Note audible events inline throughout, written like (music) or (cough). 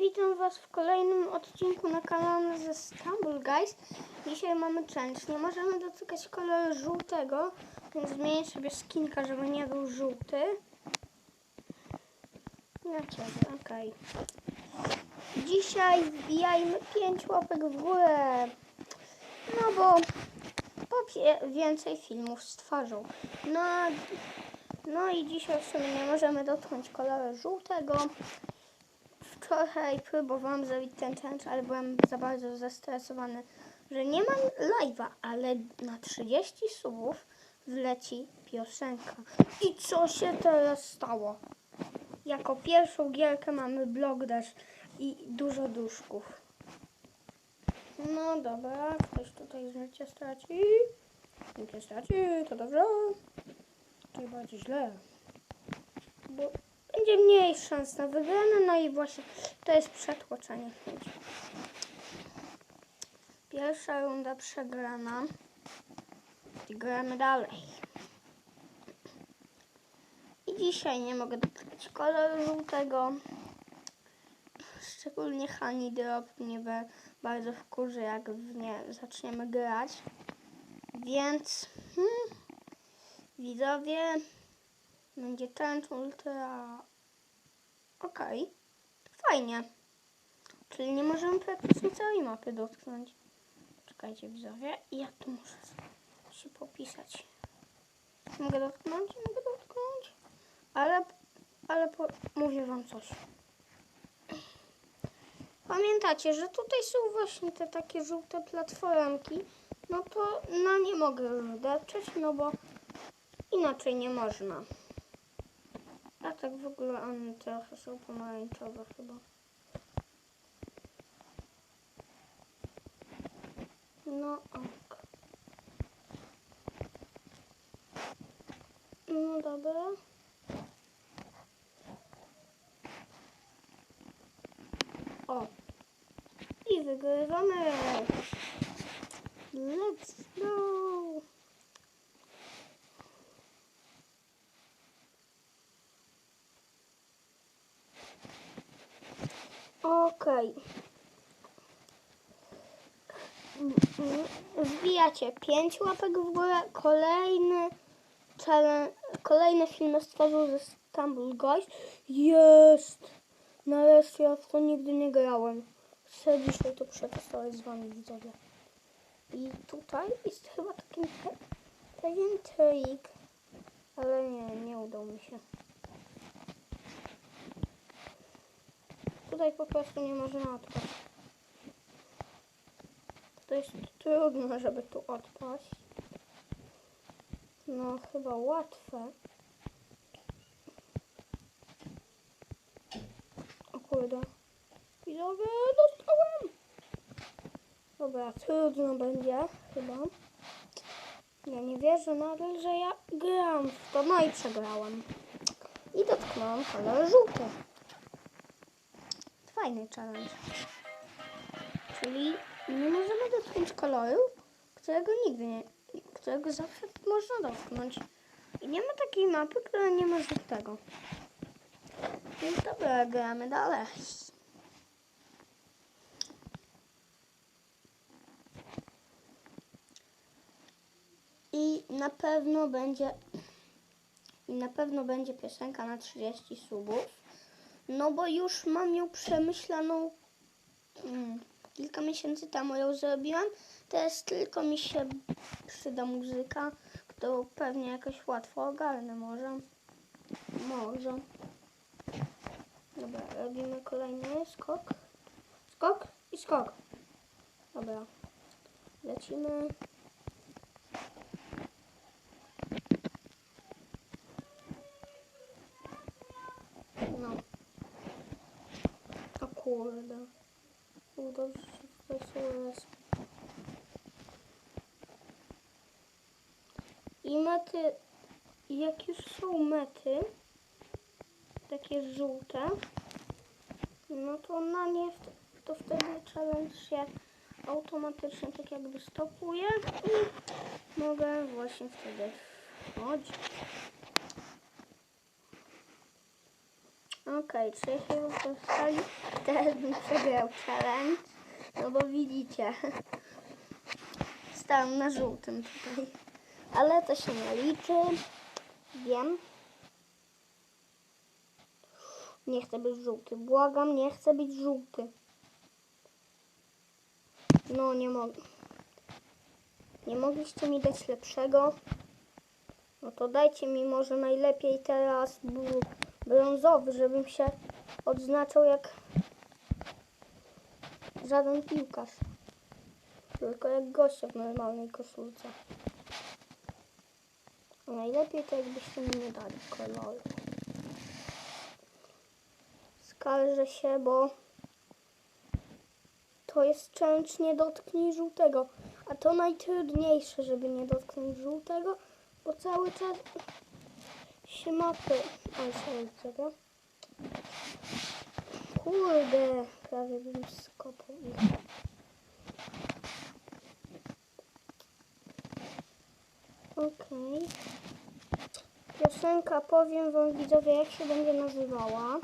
Witam Was w kolejnym odcinku na kanale ze Stumble Guys. Dzisiaj mamy challenge. Nie możemy dotykać koloru żółtego, więc zmienię sobie skinka, żeby nie był żółty. Ja ciebie, okej. Dzisiaj wbijajmy 5 łapek w górę. No bo więcej filmów stworzą. No, a- no i dzisiaj w sumie nie możemy dotknąć koloru żółtego. Wczoraj próbowałam zrobić ten challenge, ale byłem za bardzo zestresowany, że nie mam live'a, ale na 30 subów wleci piosenka. I co się teraz stało? Jako pierwszą gierkę mamy Block Dash i dużo duszków. No dobra, ktoś tutaj życie straci. Nikt straci, to dobrze. Bardzo źle. Będzie mniej szans na wygraną, no i właśnie to jest przetłoczenie. Pierwsza runda przegrana. I gramy dalej. I dzisiaj nie mogę dotykać koloru żółtego. Szczególnie Honey Drop mnie ba- bardzo wkurzy, jak w nie zaczniemy grać. Więc hmm, widzowie, będzie ten ultra. Okej, fajnie. Czyli nie możemy praktycznie całej mapy dotknąć. Czekajcie widzowie, ja tu muszę się popisać. Mogę dotknąć? Mogę dotknąć? Ale, ale po, mówię wam coś. Pamiętacie, że tutaj są właśnie te takie żółte platformki, no to na nie mogę już no bo inaczej nie można. A tak w ogóle one trochę są pomarańczowe chyba. No ok. No dobra. O. I wygrywamy. Let's go. Okej. Mm, Wbijacie 5 łapek w górę. Kolejny challenge, kolejne stworzył ze Stumble Guys. Jest! Nareszcie ja w to nigdy nie grałem. Chcę dzisiaj to przetestować z wami widzowie. I tutaj jest chyba taki pe pewien trik. Ale nie, nie udał mi się. Tutaj po prostu nie można odpaść. To jest trudno, żeby tu odpaść. No, chyba łatwe. O kurde. Widzowie, dostałem! Dobra, trudno będzie, chyba. Ja nie wierzę nadal, że ja gram w to. No i przegrałem. I dotknąłem kolor żółty. Fajny challenge. Czyli nie możemy dotknąć koloru, którego nigdy nie, którego zawsze można dotknąć. I nie ma takiej mapy, która nie ma żółtego. Więc dobra, gramy dalej. I na pewno będzie i na pewno będzie piosenka na 30 subów. No bo już mam ją przemyślaną mm, kilka miesięcy temu ją zrobiłam. Teraz tylko mi się przyda muzyka, którą pewnie jakoś łatwo ogarnę może. Może. Dobra, robimy kolejny skok. Skok i skok. Dobra. Lecimy. No. O kurde. Udało się tutaj są resp. I mety, jak już są mety, takie żółte, no to na nie, to wtedy challenge się automatycznie tak jakby stopuje i mogę właśnie wtedy wchodzić. Ok. Okej, okay, 30 zostali. Teraz bym przegrał challenge. No bo widzicie. Stałem na żółtym tutaj. Ale to się nie liczy. Wiem. Nie chcę być żółty. Błagam, nie chcę być żółty. No, nie mogę. Nie mogliście mi dać lepszego. No to dajcie mi może najlepiej teraz br- brązowy, żebym się odznaczał jak żaden piłkarz. Tylko jak gościa w normalnej koszulce. Najlepiej to jakbyście mi nie dali koloru. Skarżę się, bo to jest challenge nie dotknij żółtego. A to najtrudniejsze, żeby nie dotknąć żółtego, bo cały czas się mapy... Oj, czego? Kurde, prawie bym skopał ich. Okej. Piosenka, powiem wam widzowie, jak się będzie nazywała.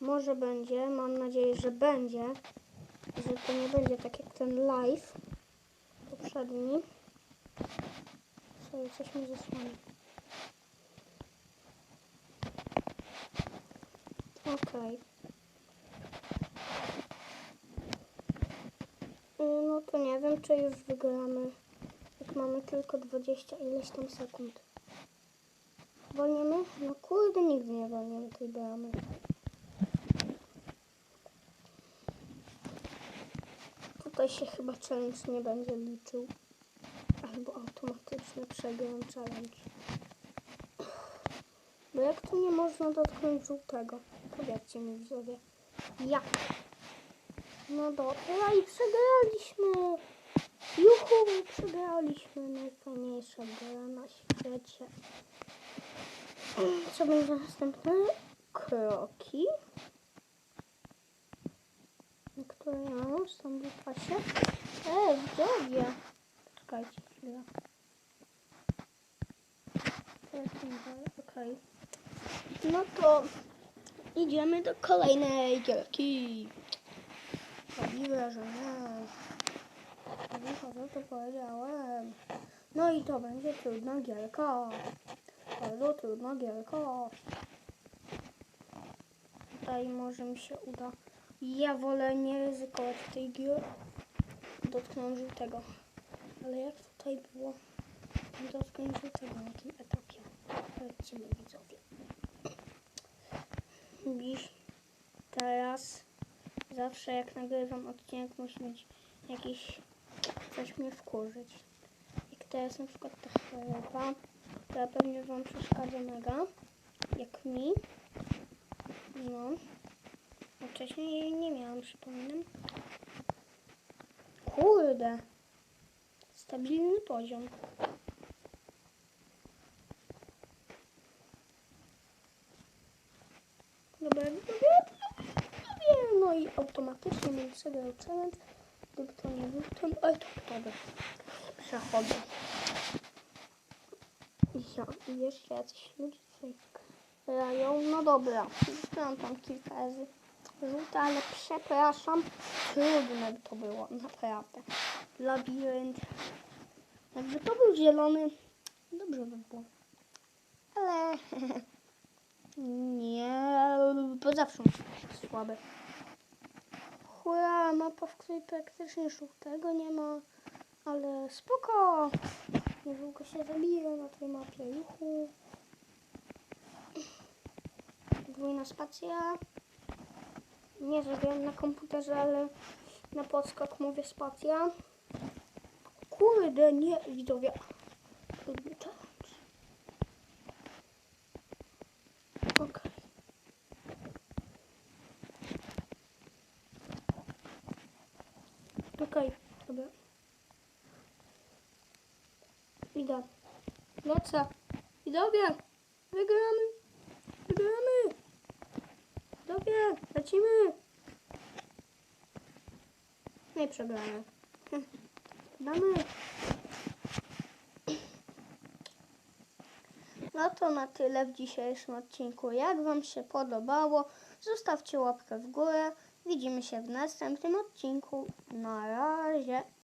Może będzie, mam nadzieję, że będzie. Że to nie będzie tak jak ten live poprzedni. Sorry, coś mi zasłania. Okej. Y, No to nie wiem, czy już wygramy. Jak mamy tylko 20 ileś tam sekund. Wolniemy? No kurde, nigdy nie wolniemy tej bramy. Tutaj się chyba challenge nie będzie liczył. Albo automatyczny przegram challenge. Bo jak tu nie można dotknąć żółtego? Powiedzcie mi widzowie. Jak? No dobra i przegraliśmy. Juhu, przegraliśmy. Najfajniejsza gra na świecie. Co będzie następne? Kroki. Które ja mam w tym pasie. E, widzowie. Czekajcie chwilę. Okej. No to idziemy do kolejnej gierki. Możliwe, że nie. Co to powiedziałem. No i to będzie trudna gierka. Bardzo trudna gierka. Tutaj może mi się uda. Ja wolę nie ryzykować tej grze. Dotknąć żółtego. Ale jak tutaj było? Dotknąć żółtego na tym etapie. Powiedzcie mi widzowie. Teraz, zawsze jak nagrywam odcinek musi mieć jakiś, coś mnie wkurzyć. Jak teraz na przykład ta choroba, która pewnie wam przeszkadza mega, jak mi. No. A wcześniej jej nie miałam, przypominam. Kurde. Stabilny poziom. Dobra, dobra, dobra. No i automatycznie bym przegrał challenge, gdyby to nie był ten dobra. Przechodzę. Ja, i jeszcze jacyś ludzie tutaj. No dobra, zostałam tam kilka razy żółte, ale przepraszam, trudne by to było, naprawdę. Labirynt. Jakby to był zielony, dobrze by było. Ale (laughs) nie, bo zawsze słabe. Hurra, mapa, w której praktycznie żółtego nie ma, ale spoko. Niedługo się zabiję na tej mapie. Juhu. Podwójna spacja. Nie zagrałem na komputerze, ale na podskok mówię spacja. Kurde, nie, widzowie. Trudny challenge. Okej. Okej, dobra. Idę. Lecę. Widzowie, wygramy. Wygramy. Widzowie, lecimy. No i przegramy. (laughs) Damy. No to na tyle w dzisiejszym odcinku. Jak Wam się podobało, zostawcie łapkę w górę. Widzimy się w następnym odcinku. Na razie.